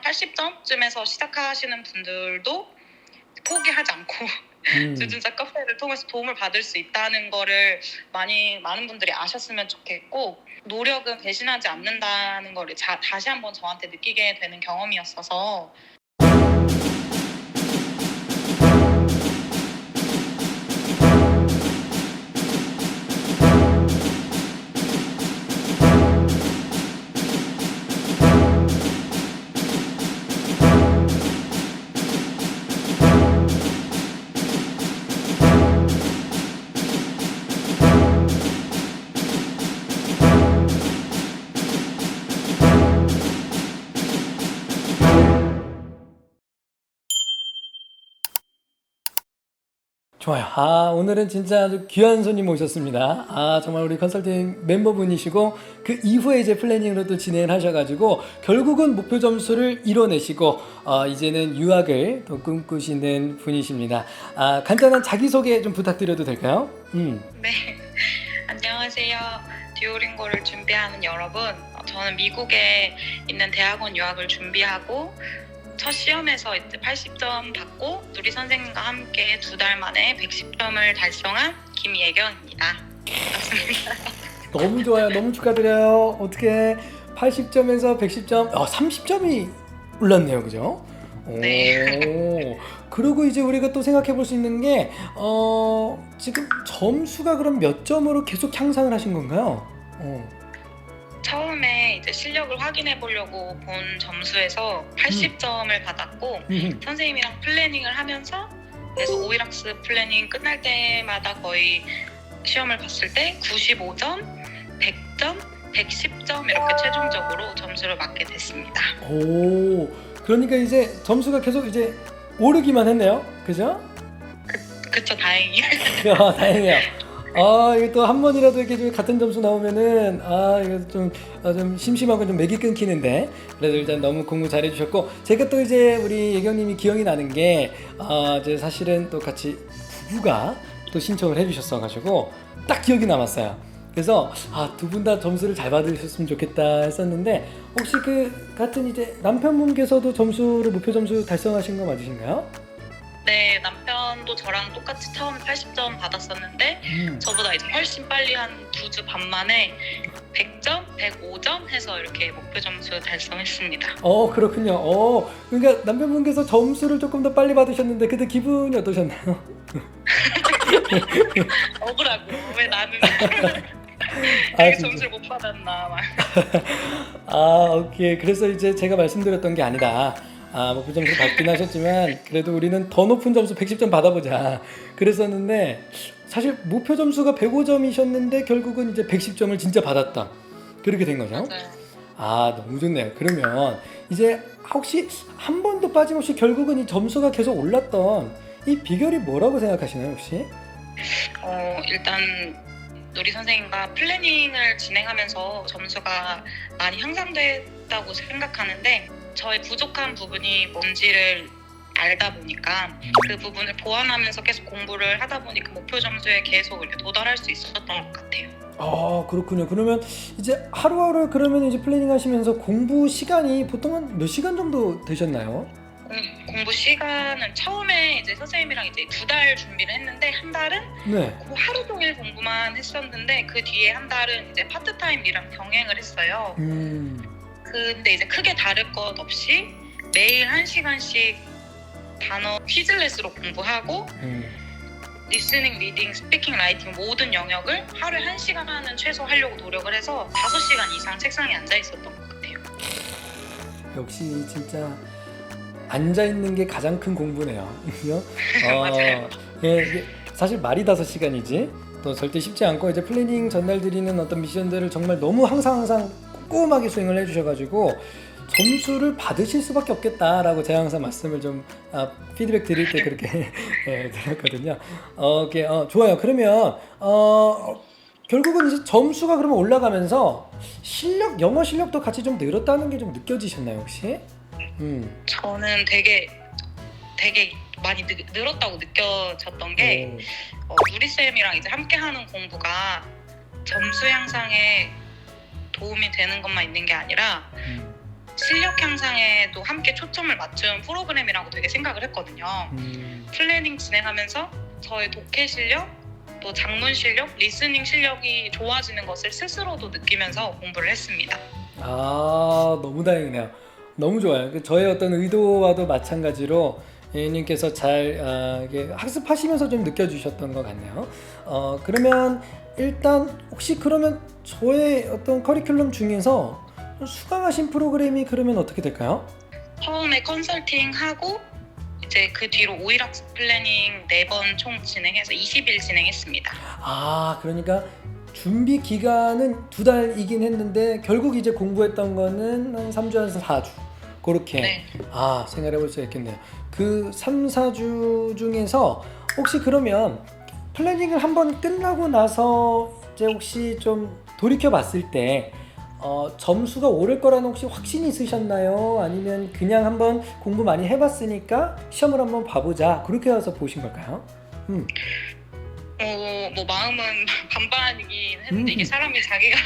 한 80점쯤에서 시작하시는 분들도 포기하지 않고 음. 주준자 카페를 통해서 도움을 받을 수 있다는 거를 많이 많은 분들이 아셨으면 좋겠고 노력은 배신하지 않는다는 거를 자- 다시 한번 저한테 느끼게 되는 경험이었어서 좋아요. 아, 오늘은 진짜 아주 귀한 손님 모셨습니다. 아, 정말 우리 컨설팅 멤버분이시고, 그 이후에 이제 플래닝으로 또 진행을 하셔가지고, 결국은 목표 점수를 이뤄내시고, 어, 이제는 유학을 또 꿈꾸시는 분이십니다. 아, 간단한 자기소개 좀 부탁드려도 될까요? 음. 네 안녕하세요 듀오링고를 준비하는 여러분 어, 저는 미국에 있는 대학원 유학을 준비하고 첫 시험에서 이제 80점 받고 누리 선생님과 함께 두 달 만에 110점을 달성한 김예경입니다. 반갑습니다. 너무 좋아요. 너무 축하드려요. 어떻게 80점에서 110점, 어, 30점이 올랐네요. 그죠? 네. 오, 그리고 이제 우리가 또 생각해 볼 수 있는 게, 어, 지금 점수가 그럼 몇 점으로 계속 향상을 하신 건가요? 어. 처음에 이제 실력을 확인해 보려고 본 점수에서 80점을 받았고 음. 선생님이랑 플래닝을 하면서 그래서 오이락스 플래닝 끝날 때마다 거의 시험을 봤을 때 95점, 100점, 110점 이렇게 최종적으로 점수를 맞게 됐습니다. 오, 그러니까 이제 점수가 계속 이제 오르기만 했네요. 그죠? 그쵸 다행히. 야, 다행이에요. 아, 이게 또 한 번이라도 이렇게 좀 같은 점수 나오면은 아, 이거 좀, 아, 좀 심심하고 좀 맥이 끊기는데 그래도 일단 너무 공부 잘해 주셨고 제가 또 이제 우리 예경님이 기억이 나는 게 아, 이제 사실은 또 같이 부부가 또 신청을 해 주셨어 가지고 딱 기억이 남았어요. 그래서 아, 두 분 다 점수를 잘 받으셨으면 좋겠다 했었는데 혹시 그 같은 이제 남편분께서도 점수를 목표 점수 달성하신 거 맞으신가요? 네 남 편도 저랑 똑같이 처음에 80점 받았었는데 음. 저보다 이제 훨씬 빨리 한 두 주 반 만에 100점, 105점 해서 이렇게 목표 점수 달성했습니다. 어 그렇군요. 어 그러니까 남편분께서 점수를 조금 더 빨리 받으셨는데 그때 기분이 어떠셨나요? 억울하고 왜 나는 아. 점수를 못 받았나 막. 아 오케이. 그래서 이제 제가 말씀드렸던 게 아니다. 아 목표 점수 받긴 하셨지만 그래도 우리는 더 높은 점수 110점 받아보자. 그랬었는데 사실 목표 점수가 105점이셨는데 결국은 이제 110점을 진짜 받았다. 그렇게 된 거죠. 맞아요. 아 너무 좋네요. 그러면 이제 혹시 한 번도 빠짐없이 결국은 이 점수가 계속 올랐던 이 비결이 뭐라고 생각하시나요 혹시? 어, 일단 누리 선생님과 플래닝을 진행하면서 점수가 많이 향상됐다고 생각하는데 저의 부족한 부분이 뭔지를 알다 보니까 그 부분을 보완하면서 계속 공부를 하다 보니까 목표 점수에 계속 이렇게 도달할 수 있었던 것 같아요. 아 그렇군요. 그러면 이제 하루하루 그러면 이제 플래닝 하시면서 공부 시간이 보통 한 몇 시간 정도 되셨나요? 공, 공부 시간은 처음에 이제 선생님이랑 이제 두 달 준비를 했는데 한 달은 네. 그 하루 종일 공부만 했었는데 그 뒤에 한 달은 이제 파트타임 일랑 병행을 했어요. 음. 근데 이제 크게 다를 것 없이 매일 한 시간씩 단어 퀴즐렛으로 공부하고 음. 리스닝, 리딩, 스피킹, 라이팅 모든 영역을 하루에 한 시간은 최소 하려고 노력을 해서 다섯 시간 이상 책상에 앉아 있었던 것 같아요. 역시 진짜 앉아 있는 게 가장 큰 공부네요. 그죠? 맞아요. 예, 사실 말이 다섯 시간이지 또 절대 쉽지 않고 이제 플래닝 전날 드리는 어떤 미션들을 정말 너무 항상 항상 꼼꼼하게 수행을 해주셔가지고 점수를 받으실 수밖에 없겠다라고 제가 항상 말씀을 좀 아, 피드백 드릴 때 그렇게 예, 드렸거든요. 어, 오케이, 어, 좋아요. 그러면 어, 결국은 이제 점수가 그러면 올라가면서 실력, 영어 실력도 같이 좀 늘었다는 게 좀 느껴지셨나요 혹시? 음. 저는 되게 되게 많이 느, 늘었다고 느껴졌던 게 오. 어, 누리 쌤이랑 이제 함께하는 공부가 점수 향상에 도움이 되는 것만 있는 게 아니라 음. 실력 향상에도 함께 초점을 맞춘 프로그램이라고 되게 생각을 했거든요. 음. 플래닝 진행하면서 저의 독해 실력, 또 작문 실력, 리스닝 실력이 좋아지는 것을 스스로도 느끼면서 공부를 했습니다. 아 너무 다행이네요. 너무 좋아요. 그 저의 어떤 의도와도 마찬가지로 예님께서 잘 아, 이게 학습하시면서 좀 느껴주셨던 것 같네요. 어 그러면 일단 혹시 그러면 저의 어떤 커리큘럼 중에서 수강하신 프로그램이 그러면 어떻게 될까요? 처음에 컨설팅 하고 이제 그 뒤로 5일 학습 플래닝 4번 총 진행해서 20일 진행했습니다. 아 그러니까 준비 기간은 두 달이긴 했는데 결국 이제 공부했던 거는 한 3주에서 4주 그렇게 네. 아 생각해 볼 수 있겠네요. 그 3, 4주 중에서 혹시 그러면 플래닝을 한번 끝나고 나서 이제 혹시 좀 돌이켜 봤을 때 어, 점수가 오를 거라는 혹시 확신이 있으셨나요? 아니면 그냥 한번 공부 많이 해봤으니까 시험을 한번 봐보자 그렇게 해서 보신 걸까요? 음, 어, 뭐 마음은 반반이긴 했는데 음. 이게 사람이 자기가.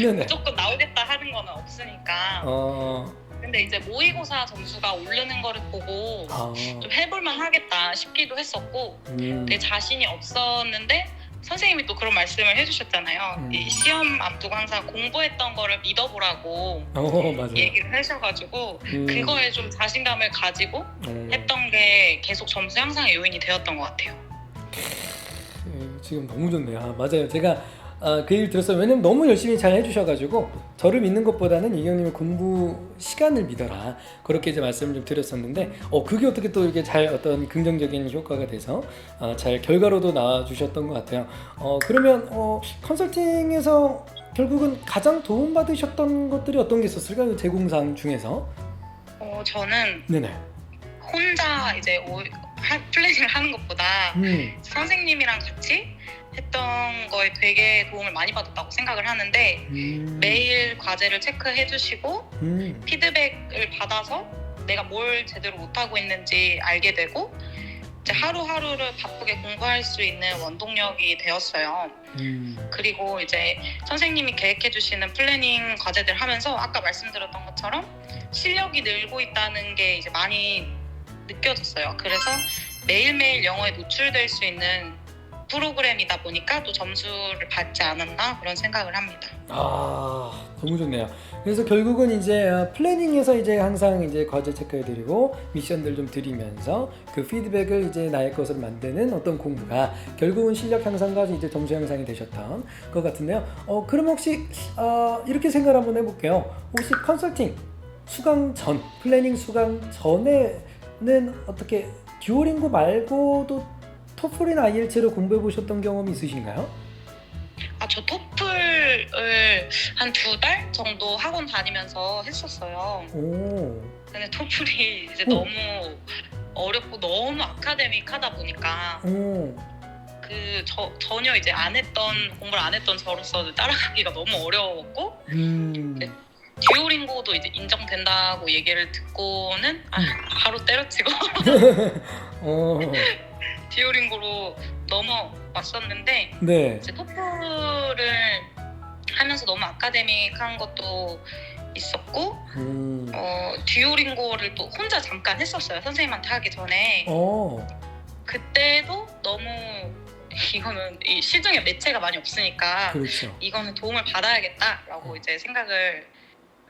무조건 나오겠다 하는 거는 없으니까 어, 근데 이제 모의고사 점수가 오르는 거를 보고 아, 좀 해볼만 하겠다 싶기도 했었고 음, 내 자신이 없었는데 선생님이 또 그런 말씀을 해주셨잖아요. 음. 이 시험 앞두고 항상 공부했던 거를 믿어보라고 어 맞아요. 얘기를 하셔가지고 음, 그거에 좀 자신감을 가지고 음, 했던 게 계속 점수 향상의 요인이 되었던 것 같아요. 음, 지금 너무 좋네요. 아, 맞아요. 제가 아, 그 얘기를 들었어요. 왜냐면 너무 열심히 잘 해주셔가지고 저를 믿는 것보다는 이경님의 공부 시간을 믿어라 그렇게 이제 말씀을 좀 드렸었는데 어 그게 어떻게 또 이렇게 잘 어떤 긍정적인 효과가 돼서 어, 잘 결과로도 나와주셨던 것 같아요. 어 그러면 어 컨설팅에서 결국은 가장 도움 받으셨던 것들이 어떤 게 있었을까요? 그 제공상 중에서 어, 저는 네네. 혼자 이제 오, 하, 플래닝을 하는 것보다 음, 선생님이랑 같이 했던 거에 되게 도움을 많이 받았다고 생각을 하는데 음, 매일 과제를 체크해 주시고 음, 피드백을 받아서 내가 뭘 제대로 못하고 있는지 알게 되고 이제 하루하루를 바쁘게 공부할 수 있는 원동력이 되었어요. 음, 그리고 이제 선생님이 계획해 주시는 플래닝 과제들 하면서 아까 말씀드렸던 것처럼 실력이 늘고 있다는 게 이제 많이 느껴졌어요. 그래서 매일매일 영어에 노출될 수 있는 프로그램이다 보니까 또 점수를 받지 않았나 그런 생각을 합니다. 아 너무 좋네요. 그래서 결국은 이제 어, 플래닝에서 이제 항상 이제 과제 체크해드리고 미션들 좀 드리면서 그 피드백을 이제 나의 것으로 만드는 어떤 공부가 결국은 실력 향상과 이제 점수 향상이 되셨던 것 같은데요. 어 그럼 혹시 어, 이렇게 생각 을 한번 해볼게요. 혹시 컨설팅 수강 전 플래닝 수강 전에는 어떻게 듀오링고 말고도 토플이나 IELTS를 공부해 보셨던 경험이 있으신가요? 아, 저 토플을 한 두 달 정도 학원 다니면서 했었어요. 오. 근데 토플이 이제 오. 너무 어렵고 너무 아카데믹하다 보니까 오. 그 저, 전혀 이제 안 했던 공부를 안 했던 저로서 따라가기가 너무 어려웠고 음. 네. 듀오링고도 이제 인정된다고 얘기를 듣고는 아, 바로 때려치고 어. 듀오링고로 넘어왔었는데 네. 이제 토플을 하면서 너무 아카데믹한 것도 있었고 음. 어, 듀오링고를 또 혼자 잠깐 했었어요 선생님한테 하기 전에 어. 그때도 너무 이거는 이 시중에 매체가 많이 없으니까 그렇죠. 이거는 도움을 받아야겠다라고 이제 생각을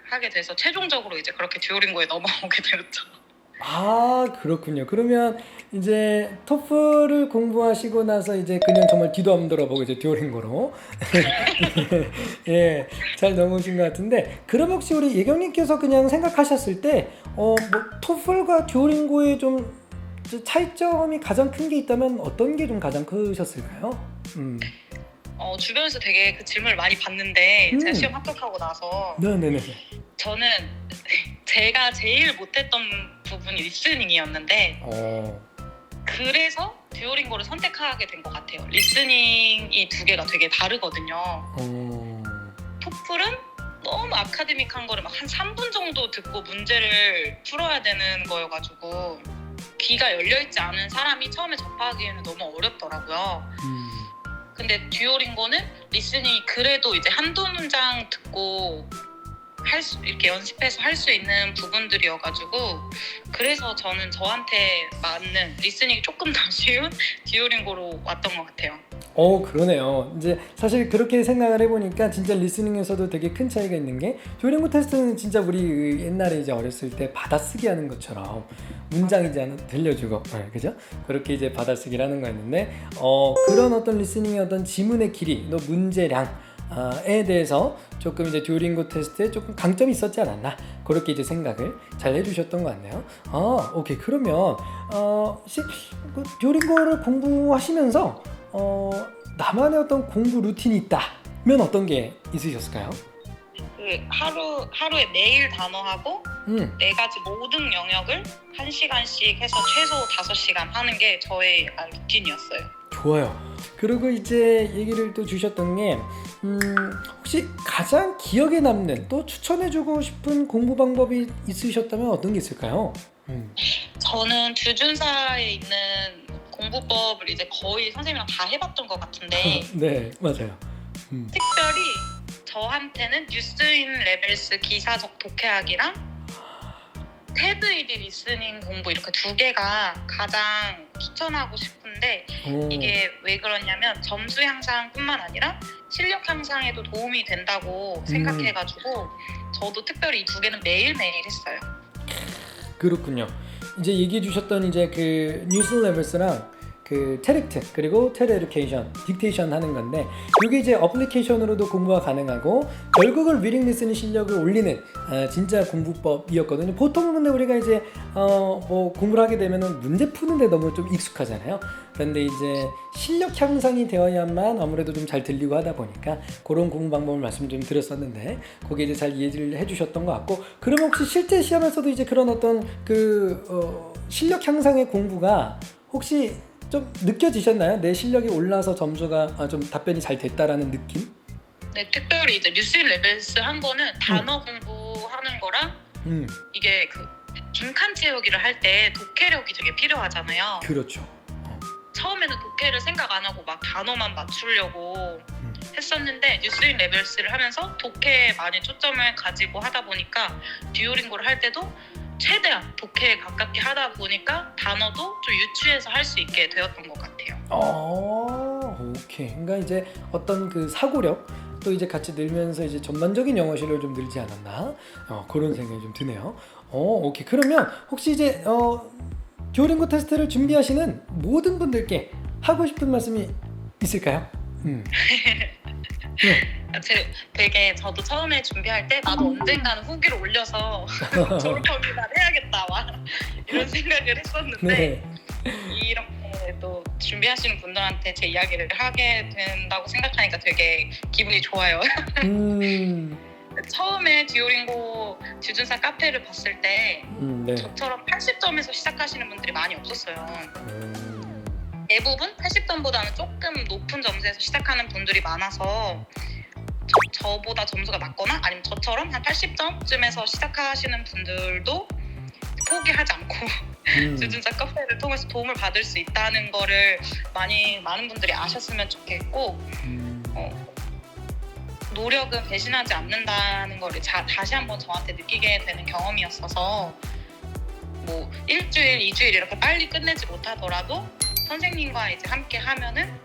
하게 돼서 최종적으로 이제 그렇게 듀오링고에 넘어오게 되었죠. 아 그렇군요. 그러면 이제 토플을 공부하시고 나서 이제 그냥 정말 뒤도 안 돌아보고 이제 듀오링고로 예, 잘 넘어오신 것 같은데 그럼 혹시 우리 예경님께서 그냥 생각하셨을 때 어 뭐 토플과 듀오링고의 좀 차이점이 가장 큰 게 있다면 어떤 게 좀 가장 크셨을까요? 음, 어, 주변에서 되게 그 질문을 많이 받는데 음. 제가 시험 합격하고 나서 네네네. 저는 제가 제일 못했던 부분이 리스닝이었는데 어, 그래서 듀오링고를 선택하게 된 것 같아요. 리스닝이 두 개가 되게 다르거든요. 어, 토플은 너무 아카데믹한 거를 막 한 3분 정도 듣고 문제를 풀어야 되는 거여가지고 귀가 열려있지 않은 사람이 처음에 접하기에는 너무 어렵더라고요. 음, 근데 듀오링고는 리스닝이 그래도 이제 한두 문장 듣고 할 수 이렇게 연습해서 할 수 있는 부분들이어가지고 그래서 저는 저한테 맞는 리스닝이 조금 더 쉬운 듀오링고로 왔던 것 같아요. 어 그러네요. 이제 사실 그렇게 생각을 해보니까 진짜 리스닝에서도 되게 큰 차이가 있는 게 듀오링고 테스트는 진짜 우리 옛날에 이제 어렸을 때 받아쓰기 하는 것처럼 문장 이제 하나 들려주고 네, 그죠? 그렇게 이제 받아쓰기를 하는 거였는데 어 그런 어떤 리스닝의 어떤 지문의 길이 또 문제량 에 대해서 조금 이제 듀오링고 테스트에 조금 강점이 있었지 않았나 그렇게 이제 생각을 잘 해주셨던 것 같네요. 아 오케이 그러면 어그 듀오링고를 공부하시면서 어 나만의 어떤 공부 루틴이 있다면 어떤 게 있으셨을까요? 그 하루 하루에 매일 단어하고 음, 네 가지 모든 영역을 한 시간씩 해서 최소 다섯 시간 하는 게 저의 약간 루틴이었어요. 좋아요. 그리고 이제 얘기를 또 주셨던 게 음, 혹시 가장 기억에 남는 또 추천해주고 싶은 공부 방법이 있으셨다면 어떤 게 있을까요? 음. 저는 주준사에 있는 공부법을 이제 거의 선생님이랑 다 해봤던 것 같은데 네, 맞아요. 음. 특별히 저한테는 뉴스인 레벨스 기사적 독해하기랑 테드 이디 리스닝 공부 이렇게 두 개가 가장 추천하고 싶 은데 오. 이게 왜 그러냐면 점수 향상뿐만 아니라 실력 향상에도 도움이 된다고 생각해가지고 저도 특별히 이 두 개는 매일매일 했어요. 그렇군요. 이제 얘기해 주셨던 이제 그 뉴스 레벨스랑 그 테렉트 그리고 테레edu케이션 딕테이션 하는 건데 이게 이제 어플리케이션으로도 공부가 가능하고 결국은 리딩 리스닝 실력을 올리는 아, 진짜 공부법이었거든요. 보통 근데 우리가 이제 어 뭐 공부를 하게 되면은 문제 푸는데 너무 좀 익숙하잖아요. 그런데 이제 실력 향상이 되어야만 아무래도 좀 잘 들리고 하다 보니까 그런 공부 방법을 말씀 좀 드렸었는데 거기에 이제 잘 이해를 해주셨던 것 같고 그러면 혹시 실제 시험에서도 이제 그런 어떤 그 어, 실력 향상의 공부가 혹시 좀 느껴지셨나요? 내 실력이 올라서 점수가 아, 좀 답변이 잘 됐다라는 느낌? 네, 특별히 이제 뉴스인 레벨스 한 거는 단어 공부하는 거랑 음, 이게 그 빈칸 채우기를 할 때 독해력이 되게 필요하잖아요. 그렇죠. 처음에는 독해를 생각 안 하고 막 단어만 맞추려고 음. 했었는데 뉴스인 레벨스를 하면서 독해에 많이 초점을 가지고 하다 보니까 듀오링고를 할 때도 최대한 독해에 가깝게 하다 보니까 단어도 좀 유추해서 할 수 있게 되었던 것 같아요. 어, 오케이. 그러니까 이제 어떤 그 사고력 또 이제 같이 늘면서 이제 전반적인 영어 실력을 좀 늘지 않았나? 어, 그런 생각이 좀 드네요. 어, 오케이. 그러면 혹시 이제 어, 듀오링고 테스트를 준비하시는 모든 분들께 하고 싶은 말씀이 있을까요? 음. 제 되게 저도 처음에 준비할 때 나도 언젠가는 후기를 올려서 졸업하기만 해야겠다 와 이런 생각을 했었는데 네. 이렇게 또 준비하시는 분들한테 제 이야기를 하게 된다고 생각하니까 되게 기분이 좋아요. 음, 처음에 듀오링고 주준사 카페를 봤을 때 음, 네. 저처럼 80점에서 시작하시는 분들이 많이 없었어요. 음, 대부분 80점보다는 조금 높은 점수에서 시작하는 분들이 많아서 저, 보다 점수가 낮거나 아니면 저처럼 한 80점쯤에서 시작하시는 분들도 포기하지 않고 음. 주준사 카페를 통해서 도움을 받을 수 있다는 거를 많이 많은 분들이 아셨으면 좋겠고 음. 어, 노력은 배신하지 않는다는 거를 자, 다시 한번 저한테 느끼게 되는 경험이었어서 뭐 일주일, 이주일 이렇게 빨리 끝내지 못하더라도 선생님과 이제 함께 하면은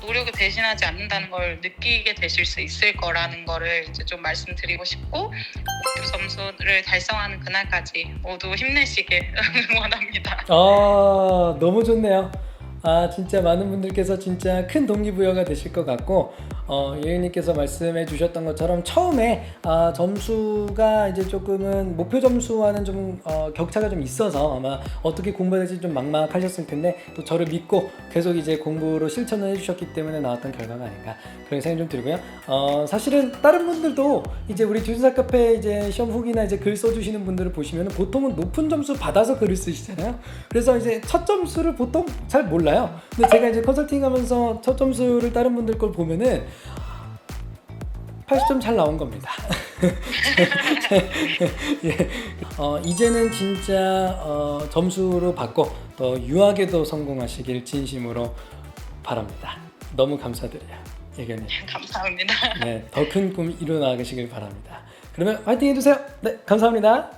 노력을 배신하지 않는다는 걸 느끼게 되실 수 있을 거라는 거를 이제 좀 말씀드리고 싶고 목표 점수를 달성하는 그날까지 모두 힘내시길 응원합니다. 아 너무 좋네요. 아 진짜 많은 분들께서 진짜 큰 동기부여가 되실 것 같고 어, 예은님께서 말씀해 주셨던 것처럼 처음에 아, 점수가 이제 조금은 목표 점수와는 좀 어, 격차가 좀 있어서 아마 어떻게 공부해야 될지 좀 막막하셨을 텐데 또 저를 믿고 계속 이제 공부로 실천을 해주셨기 때문에 나왔던 결과가 아닌가 그런 생각이 좀 들고요. 어, 사실은 다른 분들도 이제 우리 주준사 카페 이제 시험 후기나 이제 글 써주시는 분들을 보시면 보통은 높은 점수 받아서 글을 쓰시잖아요. 그래서 이제 첫 점수를 보통 잘 몰라요. 근데 제가 이제 컨설팅 하면서 첫 점수를 다른 분들 걸 보면은 80점 잘 나온 겁니다. 예. 어, 이제는 진짜 어, 점수로 받고 더 유학에도 성공하시길 진심으로 바랍니다. 너무 감사드려요. 예견님. 감사합니다. 네, 더 큰 꿈 이루어 나가시길 바랍니다. 그러면 화이팅 해주세요. 네, 감사합니다.